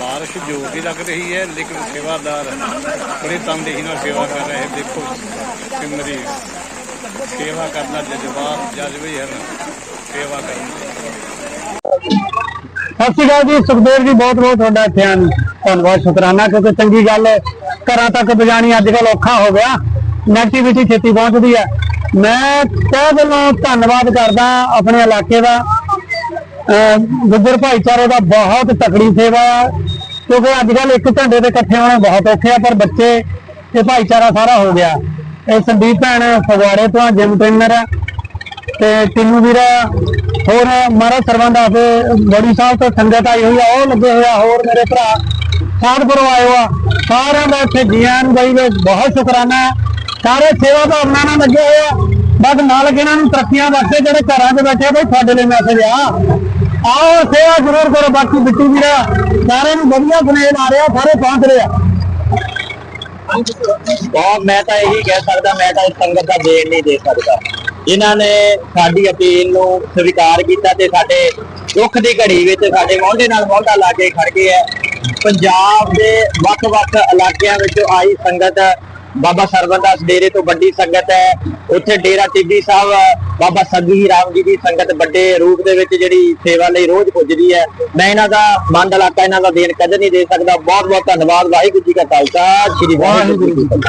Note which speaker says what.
Speaker 1: ਬਾਰਿਸ਼ ਜੋ ਵੀ ਲੱਗ ਰਹੀ ਹੈ, ਲੇਕਿਨ ਸੇਵਾਦਾਰ ਬੜੇ ਤੰਦੇਹੀ ਨਾਲ ਸੇਵਾ ਕਰ ਰਹੇ ਦੇਖੋ, ਸਿਮਰੀ ਸੇਵਾ ਕਰਨਾ ਜਜ਼ਬਾ ਜਜ਼ਬੇ ਹਨ ਸੇਵਾ ਕਰਨੀ।
Speaker 2: ਸਤਿ ਸ਼੍ਰੀ ਅਕਾਲ ਜੀ, ਸੁਖਦੇਵ ਜੀ, ਬਹੁਤ ਬਹੁਤ ਤੁਹਾਡਾ ਧਿਆਨ ਧੰਨਵਾਦ, ਸ਼ੁਕਰਾਨਾ, ਕਿਉਂਕਿ ਚੰਗੀ ਗੱਲ ਹੈ, ਘਰਾਂ ਤੱਕ ਪਹੁੰਚਾਣੀ ਅੱਜ ਕੱਲ ਔਖਾ ਹੋ ਗਿਆ। ਨੈਗੇਟਿਵਿਟੀ ਛੇਤੀ ਪਹੁੰਚਦੀ ਹੈ। ਮੈਂ ਤਹਿ ਦਿਲੋਂ ਧੰਨਵਾਦ ਕਰਦਾ, ਆਪਣੇ ਇਲਾਕੇ ਦਾ। ਗੁੱਜਰ ਭਾਈਚਾਰੇ ਦਾ ਬਹੁਤ ਤਕੜੀ ਸੇਵਾ ਹੈ ਕਿਉਂਕਿ ਅੱਜ ਕੱਲ ਇੱਕ ਘੰਟੇ ਤੇ ਇਕੱਠੇ ਹੋਣਾ ਬਹੁਤ ਔਖੇ ਆ, ਪਰ ਬੱਚੇ ਤੇ ਭਾਈਚਾਰਾ ਸਾਰਾ ਹੋ ਗਿਆ। ਇਹ ਸੰਦੀਪ ਭੈਣ ਫਗਵਾੜੇ ਤੋਂ ਜਿਮ ਟ੍ਰੇਨਰ ਹੈ ਤੇ ਤਿੰਨੂ ਵੀਰ ਹੋਰ ਮਹਾਰਾਜ ਸਰਵੰਦਾ ਤੇ ਬੜੀ ਸਾਹਿਬ ਤੋਂ ਸੰਗਤ ਆਈ ਹੋਈ ਆ, ਉਹ ਲੱਗੇ ਹੋਇਆ ਹੋਰ ਮੇਰੇ ਭਰਾ ਸਾਧਪੁਰੋਂ ਆਏ ਹੋ ਆ। ਸਾਰਿਆਂ ਦਾ ਇੱਥੇ ਜੀਆਂ ਨੂੰ ਬਾਈ ਬਹੁਤ ਸ਼ੁਕਰਾਨਾ ਸਾਰੇ ਸੇਵਾ ਭਾਵਨਾ ਨਾਲ ਲੱਗੇ ਹੋਇਆ ਬਸ ਮਾਲਕ ਇਹਨਾਂ ਨੂੰ ਤਰੱਕੀਆਂ ਬਖਸ਼ੇ ਜਿਹੜੇ ਘਰਾਂ 'ਚ ਬੈਠੇ ਬਈ ਤੁਹਾਡੇ ਲਈ ਮੈਸੇਜ ਆ। ਆਓ ਸੇਵਾ ਜ਼ਰੂਰ ਕਰੋ, ਬਾਕੀ ਬਿੱਟੂ ਵੀਰਾ, ਸਾਰਿਆਂ ਨੂੰ ਵਧੀਆ ਸੁਨੇਹ ਆ ਰਿਹਾ ਸਾਰੇ ਪਹੁੰਚ ਰਹੇ ਆ।
Speaker 3: ਬਹੁਤ, ਮੈਂ ਤਾਂ ਇਹੀ ਕਹਿ ਸਕਦਾ, ਮੈਂ ਤਾਂ ਇਸ ਸੰਗਤ ਦਾ ਦੇਣ ਨਹੀਂ ਦੇ ਸਕਦਾ। ਜਿਨ੍ਹਾਂ ਨੇ ਸਾਡੀ ਅਪੀਲ ਨੂੰ ਸਵੀਕਾਰ ਕੀਤਾ ਤੇ ਸਾਡੇ ਦੁੱਖ ਦੀ ਘੜੀ ਵਿੱਚ ਸਾਡੇ ਮੋਢੇ ਨਾਲ ਮੋਢਾ ਲਾ ਕੇ ਖੜ ਗਏ ਹੈ ਪੰਜਾਬ ਦੇ ਵੱਖ-ਵੱਖ ਇਲਾਕਿਆਂ ਵਿੱਚੋਂ ਆਈ ਸੰਗਤ ਬਾਬਾ ਸਰਵਨਦਾਸ ਡੇਰੇ ਤੋਂ ਵੱਡੀ ਸੰਗਤ ਹੈ। ਉੱਥੇ ਡੇਰਾ ਟਿੱਬੀ ਸਾਹਿਬ, ਬਾਬਾ ਸੱਗੀ ਰਾਮ ਜੀ ਦੀ ਸੰਗਤ ਵੱਡੇ ਰੂਪ ਦੇ ਵਿੱਚ ਜਿਹੜੀ ਸੇਵਾ ਲਈ ਰੋਜ਼ ਪੁੱਜਦੀ ਹੈ। ਮੈਂ ਇਹਨਾਂ ਦਾ ਮੰਡ ਇਲਾਕਾ ਇਹਨਾਂ ਦਾ ਦੇਣ ਕਦੇ ਨਹੀਂ ਦੇ ਸਕਦਾ। ਬਹੁਤ ਬਹੁਤ ਧੰਨਵਾਦ। ਵਾਹਿਗੁਰੂ ਜੀ ਕਾ ਖਾਲਸਾ, ਸ੍ਰੀ ਵਾਹਿਗੁਰੂ ਜੀ ਕੀ ਫਤਿਹ।